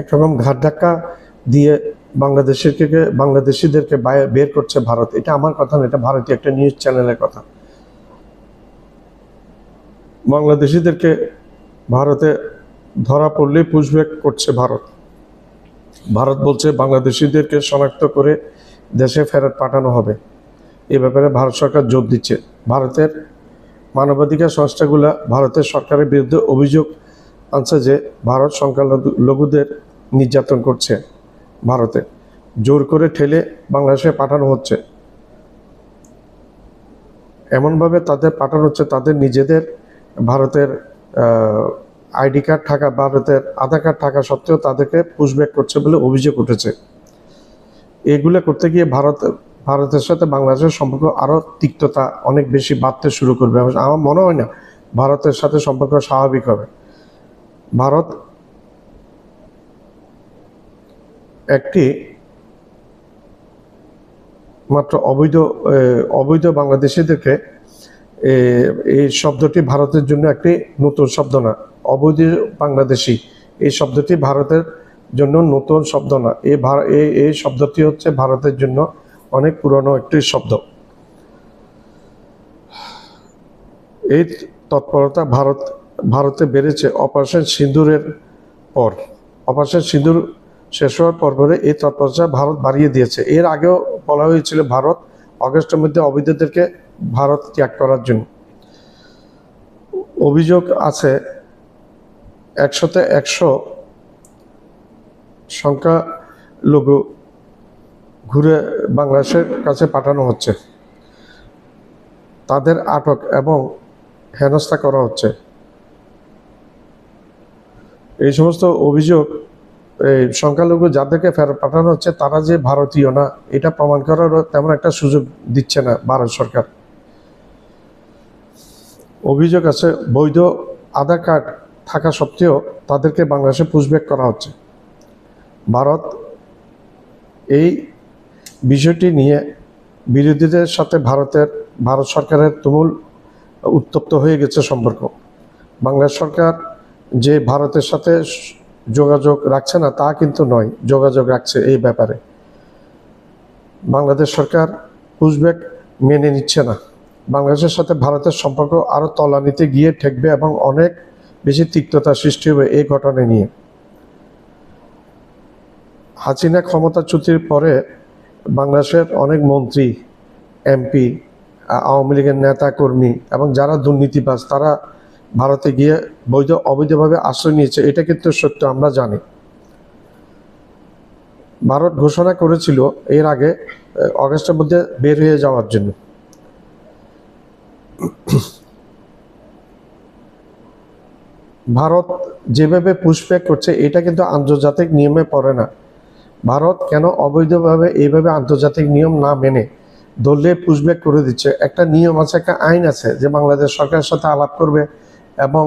একরকম ঘাট ধাক্কা দিয়ে বাংলাদেশিকে বাংলাদেশিদেরকে বের করছে ভারত। এটা আমার কথা না, এটা ভারতীয় একটা নিউজ চ্যানেলের কথা। বাংলাদেশিদেরকে ভারতে ধরা পড়লেই পুশব্যাক করছে ভারত। ভারত বলছে, বাংলাদেশিদেরকে শনাক্ত করে দেশে ফেরত পাঠানো হবে। এ ব্যাপারে ভারত সরকার জোর দিচ্ছে। ভারতের মানবাধিকার সংস্থাগুলো ভারতের সরকারের বিরুদ্ধে অভিযোগ আনছে যে ভারত সংখ্যালঘুদের নির্যাতন করছে ভারতে। জোর করে ঠেলে বাংলাদেশে পাঠানো হচ্ছে। এমনভাবে তাদের পাঠানো হচ্ছে, তাদের নিজেদের ভারতের আইডি কার্ড থাকা, ভারতের আধার কার্ড থাকা সত্ত্বেও তাদেরকে পুশব্যাক করছে বলে অভিযোগ উঠেছে। এগুলো করতে গিয়ে ভারত, ভারতের সাথে বাংলাদেশের সম্পর্ক আরও তিক্ততা অনেক বেশি বাড়তে শুরু করবে। আমার মনে হয় না ভারতের সাথে সম্পর্ক স্বাভাবিক হবে। ভারত একটি মাত্র অবৈধ অবৈধ বাংলাদেশিদেরকে এই শব্দটি ভারতের জন্য একটি নতুন শব্দ না অবৈধ বাংলাদেশি, এই শব্দটি ভারতের জন্য নতুন শব্দ না এই এই শব্দটি হচ্ছে ভারতের জন্য অনেক পুরনো একটি শব্দ। এই তৎপরতা ভারত ভারতে বেড়েছে অপারেশন সিন্দুরের পর। অপারেশন সিন্দুর শেষ হওয়ার পর পরে এই তৎপরতা ভারত বাড়িয়ে দিয়েছে। এর আগেও বলা হয়েছিল ভারত অগস্টের মধ্যে অবৈধদেরকে ভারত ত্যাগ করার জন্য। অভিযোগ আছে, একশোতে একশো সংখ্যালঘু ঘুরে বাংলাদেশের কাছে পাঠানো হচ্ছে। তাদের আটক এবং হেনস্থা করা হচ্ছে। এই সমস্ত অভিযোগ, এই সংখ্যালঘু যাদেরকে ফেরত পাঠানো হচ্ছে, তারা যে ভারতীয় না, এটা প্রমাণ করারও তেমন একটা সুযোগ দিচ্ছে না ভারত সরকার। অভিযোগ আছে, বৈধ আধার কার্ড থাকা সত্ত্বেও তাদেরকে বাংলাদেশে পুশব্যাক করা হচ্ছে। ভারত এই বিষয়টি নিয়ে বিরোধীদের সাথে ভারতের, ভারত সরকারের তুমুল উত্তপ্ত হয়ে গেছে সম্পর্ক। বাংলাদেশ সরকার যে ভারতের সাথে যোগাযোগ রাখছে না, তা কিন্তু নয়, যোগাযোগ রাখছে এই ব্যাপারে। বাংলাদেশ সরকার পুশব্যাক মেনে নিচ্ছে না। বাংলাদেশের সাথে ভারতের সম্পর্ক আরও তলানিতে গিয়ে ঠেকবে এবং অনেক বেশি তিক্ততা সৃষ্টি হবে এই ঘটনা নিয়ে। হাসিনা ক্ষমতা ক্ষমতাচ্যুতির পরে বাংলাদেশের অনেক মন্ত্রী, এমপি আওয়ামী লীগের নেতা কর্মী এবং যারা দুর্নীতিবাজ, তারা ভারতে গিয়ে বৈধ, অবৈধভাবে আশ্রয় নিয়েছে, এটা কিন্তু সত্য, আমরা জানি। ভারত ঘোষণা করেছিল এর আগে অগস্টের মধ্যে বের হয়ে যাওয়ার জন্য। ভারত যেভাবে পুষব্যাক করছে, এটা কিন্তু আন্তর্জাতিক নিয়মে পড়ে না। ভারত কেন অবৈধভাবে এইভাবে আন্তর্জাতিক নিয়ম না মেনে ধরলে পুশব্যাক করে দিচ্ছে? একটা নিয়ম আছে, একটা আইন আছে যে বাংলাদেশ সরকারের সাথে আলাপ করবে এবং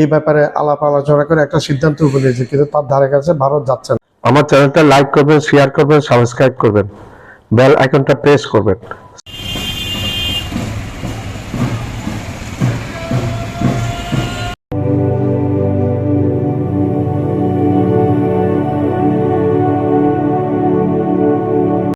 এই ব্যাপারে আলাপ আলোচনা করে একটা সিদ্ধান্ত বলেছে কিন্তু তার ধারে কাছে ভারত যাচ্ছে না। আমার চ্যানেলটা লাইক করবেন শেয়ার করবেন সাবস্ক্রাইব করবেন বেল আইকনটা প্রেস করবেন।